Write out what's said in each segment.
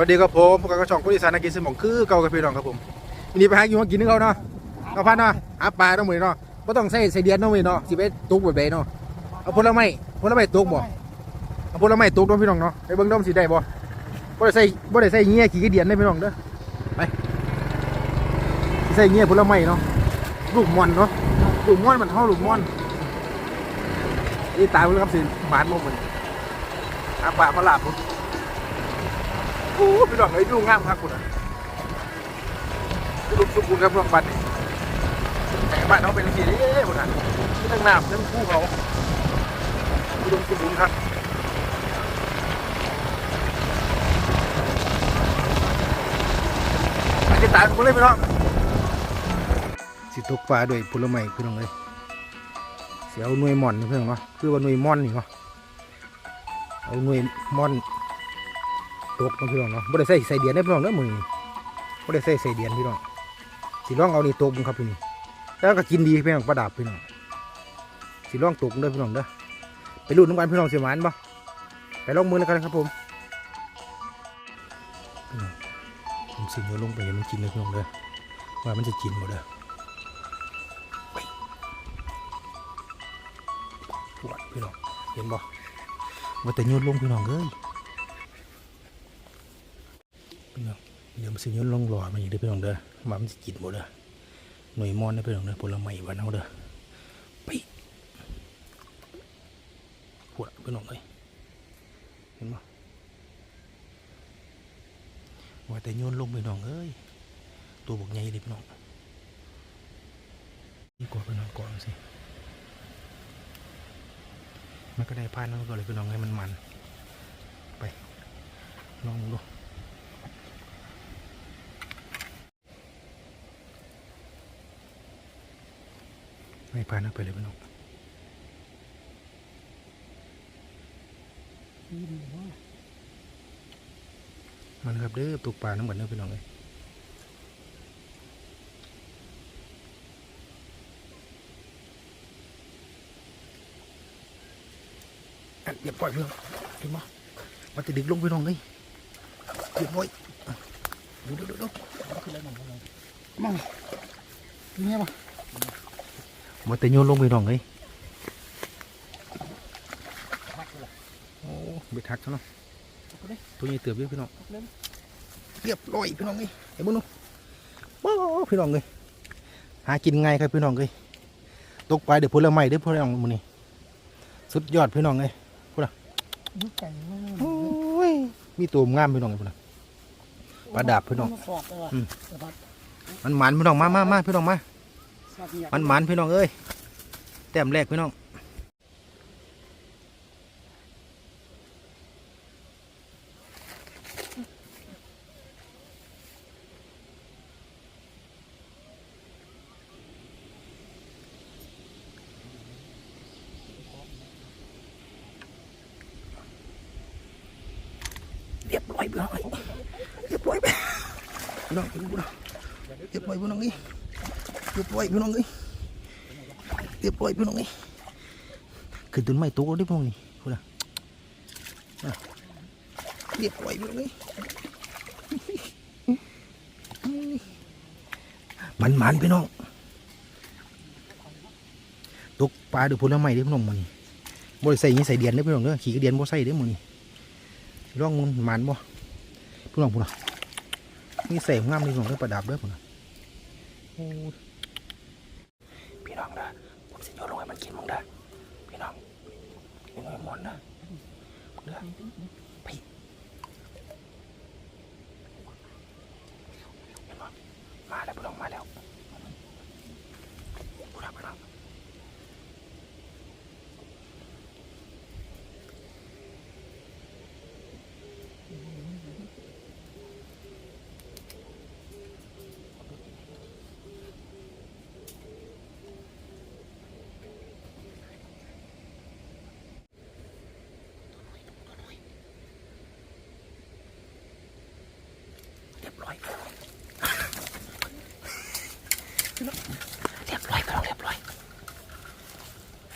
วัสดีครับผมพวกเราช่องผู้ดีสานกินสมองคือเก่ากับพี่น้องครับผมวันนี้ไปหาอยู่มากินนึงเขาเนาะเอาพันเนาะหาปลาต้องมือเนาะไม่ต้องใส่ใส่เดียนเนาะมือเนาะสิไปตุกแบบเนาะเอาผลไม้ผลไม้ตุกบ่เอาผลไม้ตุกเนาะพี่น้องเนาะไปเบิ่งด้อมสิได้บ่บ่ได้ใส่บ่ได้ใส่เงี้ยขี้เดียนได้พี่น้องเด้อไปใส่เงี้ยผลไม้เนาะลูกมอนเนาะลูกมอนมันเท่าลูกมอนนี่ตายไปแล้วครับสิบาทโมมันหาปลามาลาบผม โอ้พี่น้องไอ้ยดูงามครับคุณอะลูกสุกุลครับพวกบัตรแต่บ้านเขาเป็นสีนี้คุณอะที่ทั้งน้ำทั้งภูเขาอุดมสมบูรณ์ครับอาจจะตายคนเลยพี่น้องสิตกปลาด้วยผลไม้พี่น้องเลยเสียเอาหน่วยมอนนี่พี่องเนาะคือว่าหน่วยมอนนี่เนาะเอาหน่วยมอน ตกน้องพี่น้องเนาะบ่ได้ใส่ใส่เดียนได้พี่น้องเด้อมือนี้บ่ได้ใส่ใส่เดียนพี่น้องสิลองเอานี่ตกมึงครับพี่นี่แล้วก็กินดีพี่น้องประดับพี่น้องสิลองตกเด้อพี่น้องเด้อไปลุ้นน้ำกันพี่น้องเสิหมานบ่ไปลองมือแล้วกันครับผมพี่น้องผมสิโยนลงไปมันกินเลยพี่น้องเด้อว่ามันจะกินหมดเด้อไปปวดพี่น้องเห็นบ่ว่าแต่โยนลงพี่น้องเอ้ย เดี๋ยวมันสิย้อนลงหล่อมาอีกเด้อพี่น้องเด้อมามันสิกินหมดเด้อหน่วยมอนเด้อพี่น้องเด้อผลไม้หวานเอาเด้อไปปวดพี่น้องเอ้ยเห็นบ่ว่าแต่โยนลงพี่น้องเอ้ยตัวบกใหญ่เลยพี่น้องนี่กว่าพี่น้องก่อนสิ มันก็ได้พานแล้วก็เลยพี่น้องให้มันมัน ไปลองดู ไม่พานักไปเลยพี่น้องมันครับเด้อตกปลาน้ำกันเด้อพี่น้องเลยอันเรียบร้อยพี่น้องเห็นไหมมันจะดึกลงพี่น้องเลยเรียบร้อยดูดูดูดูมั่งเนี่ยป่ะ มันจะโยนลงพี่น้องเลยโอ้เบ็ดหักซะเนาะตัวใหญ่เติบเยอะพี่น้องเรียบร้อยพี่น้องเอ้ยไอ้บุญนูว้าวพี่น้องเลยหากินง่ายครับพี่น้องเลยตกปลาเดี๋ยวผลไม้เดี๋ยวพวกเรามือนี่สุดยอดพี่น้องเลยยุกไก่ไม่โอ้ยมีตัวงามพี่น้องเลยพุ่นนะปลาดาบพี่น้องกรอบเลยว่ะอืมแต่ว่ามันหมันพี่น้องมามามาพี่น้องมาชาติเนี่ย มันมันพี่น้องเอ้ยแต้มแรกพี่น้องเรียบร้อยพี่น้องเรียบร้อยไปน้องพี่น้องเรียบร้อยพี่น้องเอ้ย เรียบร้อยพี่น้องเอ้ยเรียบร้อยพี่น้องเอ้ยขึ้นต้นไม้ตกแล้วได้พวกนี้พูดนะอะเรียบร้อยพี่น้องเอ้ยมันมันพี่น้องตกปลาดูผลไม้เด้พี่น้องมันบ่ได้ใส่ยังใส่เดียนเด้พี่น้องเด้อขี่กระเดียนบ่ใส่เด้อมื้อนี้ร่องมันมันบ่พี่น้องพูดนะมีใส่งามนี่พี่น้องเด้อประดับเด้อพุ่นนะโอ้ยพี่น้องเด้อผมสิโยนลงให้มันกินมึงเด้อพี่น้องพี่น้องหมอนนะ เด้อไป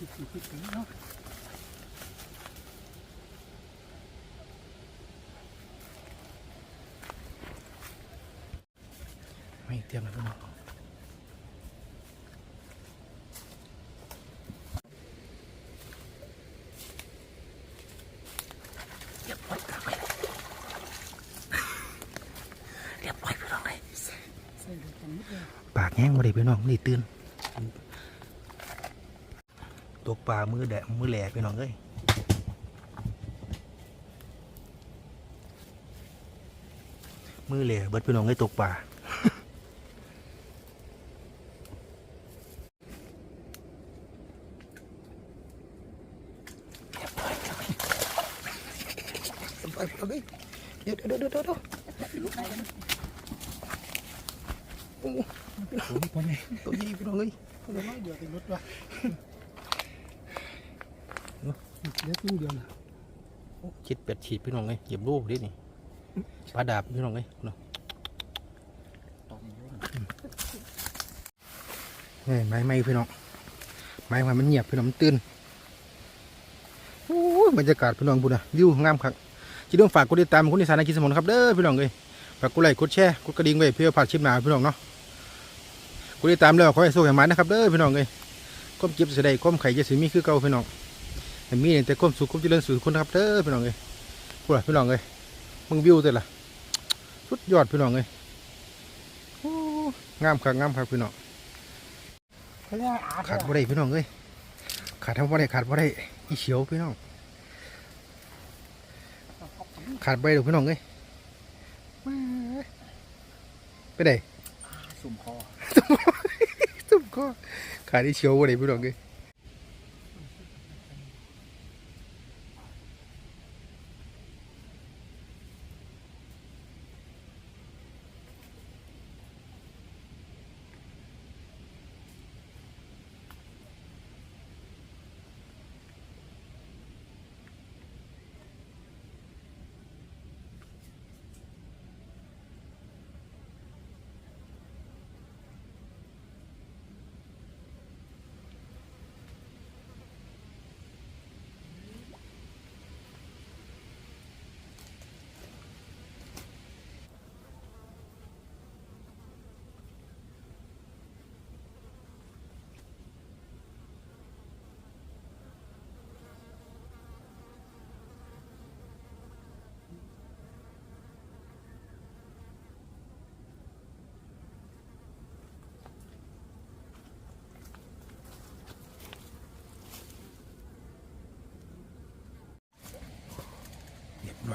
mình tiêm vào nó đẹp quá cả mày đẹp quá với nó này bạc nhé mà để với nó cũng để tương กกันนิดเดียวปากแห้งมาดิพี่น้องนี่ตื่นตกปลามือแดะมือแหล่พี่น้องเอ้ยมือแหล่เบิดพี่น้องเอ้ยตกปลาไปเอาดิเดี๋ยวเดี๋ยวเดี๋ยวเดี๋ยวเดี๋ยวโอ้โหโอ้ยพอไงตัวใหญ่พี่น้องเอ้ยเดี๋ยวน้อยเดี๋ยวติดรถว่ะ เดี๋ยวตู้เดียวนะคิดเป็ดฉีดพี่น้องเอ้ยเหยียบลูกดินี่ปลาดาบพี่น้องเอ้ยเนาะเฮ้ยไม้ไม้พี่น้องไม้ไม้มันเงียบพี่น้องมันตื่นโอ้ยบรรยากาศพี่น้องบุญนะวิวงามครับจิต้องฝากกดติดตามคุณนิสานากินสมนครับเด้อพี่น้องเอ้ยฝากกดไลค์กดแชร์กดกระดิ่งไว้เพื่อผ่านชิปหนาพี่น้องเนาะกดติดตามแล้วขอให้สู้แห่งมันนะครับเด้อพี่น้องเอ้ยความเจ็บจะได้ความไข่จะสิมีคือเก่าพี่น้อง ให้มีแต่ความสุขความเจริญสุขคนนะครับเด้อพี่น้องเอ้ยพูดล่ะพี่น้องเอ้ยมึงวิวเด้อล่ะสุดยอดพี่น้องเอ้ยโอ้งามครับงามครับพี่น้องเขาเรียกว่าอาร์ตขาดบ่ได้พี่น้องเอ้ยขาดทำบ่ได้ขาดบ่ได้อีเฉียวพี่น้องขาดบ่ได้ดอกพี่น้องเอ้ยมาไปได้สุ่มคอตุ่มก็ขาดอีเฉียวบ่ได้พี่น้องเอ้ย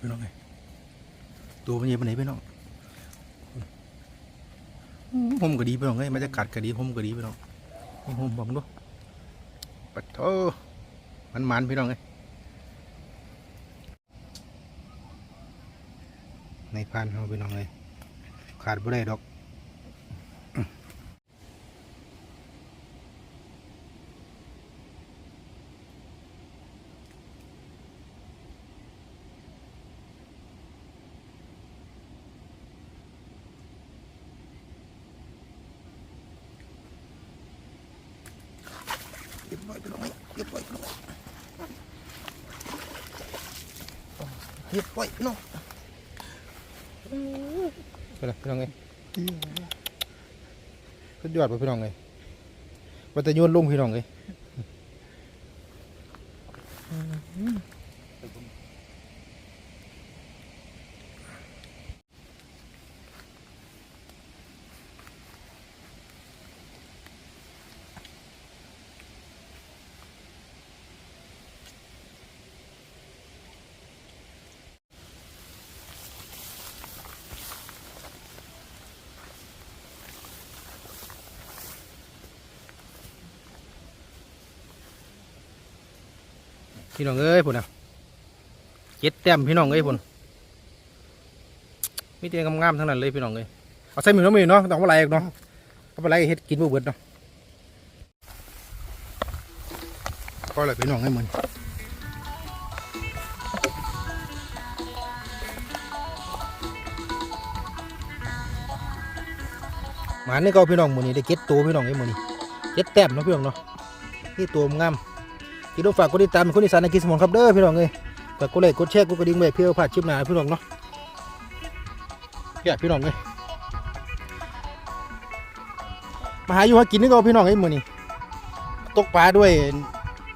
พี่น้องไงตัวมันเย็บไปไหนพี่น้องผมก็ดีพี่น้องเอ้ยมันจะกัดก็ดีผมก็ดีพี่น้องผมบอกดูปัดโทมันมันๆพี่น้องเอ้ยในพันเขาพี่น้องเลยขาดบ่ได้ดอก เรียบร้อยพี่น้องเอ้ยเรียบร้อยพี่น้องเรีย บร้อยพี่น้องไปละพี่น้องเอ้ยสุดยอดไปพี่น้องเอ้ยว่าแต่โยนลงพี่น้องเอ้ พี่น้องเอ้ยพุ่นน่ะเจ็ดแต้มพี่น้องเอ้ยพุ่นมีแต่งามๆทั้งนั้นเลยพี่น้องเอ้ยเอาใส่หมือน้องมือเนาะต้องเอาไรอีกเนาะเอาอะไรเฮ็ดกินบ่เบิดเนาะก็เลยพี่น้องให้มันหมานี่ก็พี่น้องมือนี้ได้เก็ดตัวพี่น้องไอ้มือนี้เก็ดแต้มเนาะพี่น้องเนาะนี่ตัวงาม ที่ต้องฝากกดติดตามคนอีสานในกินสมองครับเด้อพี่น้องเอ้ยฝากกดไลค์กดแชร์กดกระดิ่งไว้เพื่อผ่านชิปหนาพี่น้องเนาะพี่พี่น้องเอ้ยมาหาอยู่หากินนี่ก็พี่น้องไอ้มือนี่ตกปลาด้วย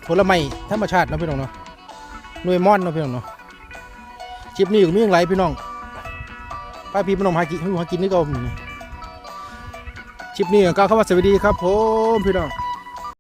ผลไม้ธรรมชาติเนาะพี่น้องเนาะหน่วยม่อนเนาะพี่น้องเนาะคลิปนี้ก็มีอย่างไรพี่น้องป้าพี่พี่น้องหากินหากินนี่ก็มีชิปนี้ก็กล่าวคำว่าสวัสดีครับผมพี่น้อง